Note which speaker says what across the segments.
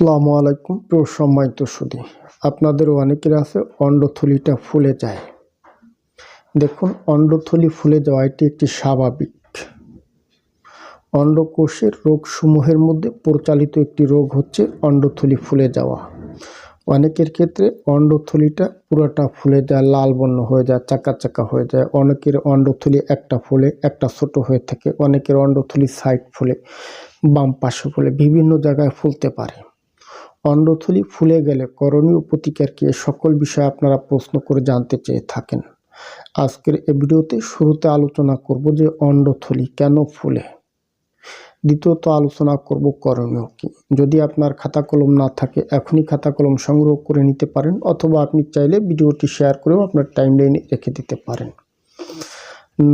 Speaker 1: আসসালামু আলাইকুম। প্রিয় সম্মানিত সুদী আপনাদের অনেকের আছে অন্ডথলিটা ফুলে যায়। দেখুন, অন্ডথলি ফুলে যাওয়া এটি একটি স্বাভাবিক। অন্ডকোষের রোগসমূহের মধ্যে প্রচালিত একটি রোগ হচ্ছে অন্ডথলি ফুলে যাওয়া। অনেকের ক্ষেত্রে অন্ডথলিটা পুরোটা ফুলে যায়, লাল বর্ণ হয়ে যায়, চাকা চাকা হয়ে যায়। অনেকের অন্ডথলি একটা ফুলে, একটা ছোট হয়ে থাকে। অনেকের অন্ডথলি সাইড ফুলে, বাম পাশে ফুলে, বিভিন্ন জায়গায় ফুলতে পারে। অন্ডথলি ফুলে গেলে করণীয় প্রতিকার কি সকল বিষয়ে আপনারা প্রশ্ন করে জানতে চেয়ে থাকেন। আজকের এ ভিডিওতে শুরুতে আলোচনা করব যে অন্ডথলি কেন ফুলে। দ্বিতীয়ত আলোচনা করব করণীয় কি। যদি আপনার খাতা কলম না থাকে, এখনই খাতা কলম সংগ্রহ করে নিতে পারেন অথবা আপনি চাইলে ভিডিওটি শেয়ার করেও আপনার টাইম লাইনে রেখে দিতে পারেন।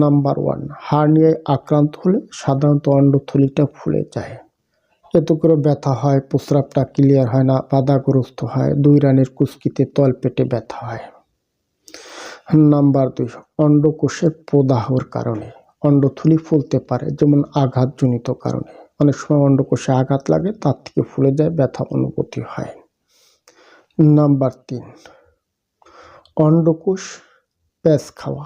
Speaker 1: নাম্বার ওয়ান, হার্নিয়ায় আক্রান্ত হলে সাধারণত অন্ডথলিটা ফুলে যায়। এত করে ব্যথা হয়, প্রস্রাবটা ক্লিয়ার হয় না, বাধাগ্রস্ত হয়, দুই রানের কুস্কিতে তল পেটে ব্যথা হয়। নাম্বার দুই, অন্ডকোষের প্রদাহর কারণে। অন্ডথলি ফুলতে পারে, যেমন আঘাতজনিত কারণে। অনেক সময় অন্ডকোষে আঘাত লাগে, তার থেকে ফুলে যায়, ব্যথা অনুভূতি হয়। নাম্বার তিন, অন্ডকোষ প্যাঁচ খাওয়া।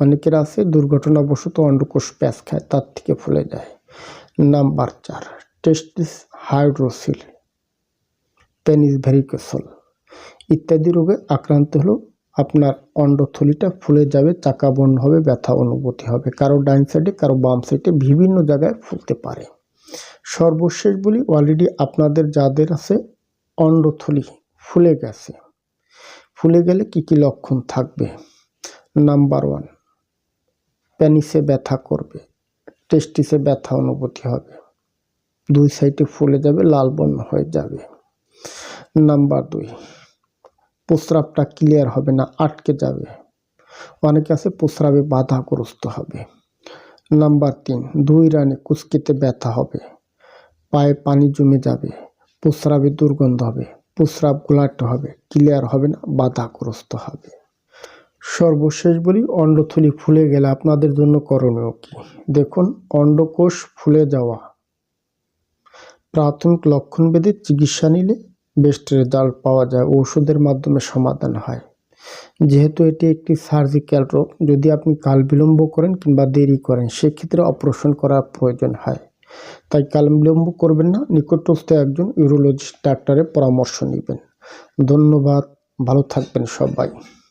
Speaker 1: অনেকের আছে, দুর্ঘটনাবশত অন্ডকোষ প্যাঁচ খায়, তার থেকে ফুলে যায়। নাম্বার চার টেস্টিস হাইড্রোসিল পেনিস ভেরিকোসল ইত্যাদি রোগে আক্রান্ত হলেও আপনার অন্ডথলিটা ফুলে যাবে চাকা বন্ধ হবে, ব্যথা অনুভূতি হবে। কারও ডাইন সাইডে, কারও বাম সাইডে বিভিন্ন জায়গায় ফুলতে পারে। সর্বশেষ বলি অলরেডি আপনাদের যাদের আছে অন্ডথলি ফুলে গেছে, ফুলে গেলে কি কি লক্ষণ থাকবে? নাম্বার ওয়ান প্যানিসে ব্যথা করবে টেস্টিসে ব্যথা অনুভূতি হবে। দুই সাইডে ফুলে যাবে, লাল বর্ণ হয়ে যাবে। নাম্বার দুই, প্রস্রাবটা ক্লিয়ার হবে না, আটকে যাবে। অনেকে আছে প্রস্রাবে বাধাগ্রস্ত হবে। নাম্বার তিন, দুই রানে কুচকিতে ব্যথা হবে। পায়ে পানি জমে যাবে, প্রস্রাবে দুর্গন্ধ হবে, প্রস্রাব গোলাট হবে ক্লিয়ার হবে না, বাধাগ্রস্ত হবে। সর্বশেষ বলি, অন্ডথলি ফুলে গেলে আপনাদের জন্য করণীয় কি? দেখুন, অন্ডকোষ ফুলে যাওয়া। প্রাথমিক লক্ষণ লক্ষণভেদে চিকিৎসা নিলে বেস্ট রেজাল্ট পাওয়া যায় ওষুধের মাধ্যমে সমাধান হয়। যেহেতু এটি একটি সার্জিক্যাল রোগ, যদি আপনি কাল বিলম্ব করেন কিংবা দেরি করেন, সেক্ষেত্রে অপারেশন করার প্রয়োজন হয়। তাই কাল বিলম্ব করবেন না, নিকটস্থ একজন ইউরোলজিস্ট ডাক্তারের পরামর্শ নেবেন। ধন্যবাদ, ভালো থাকবেন সবাই।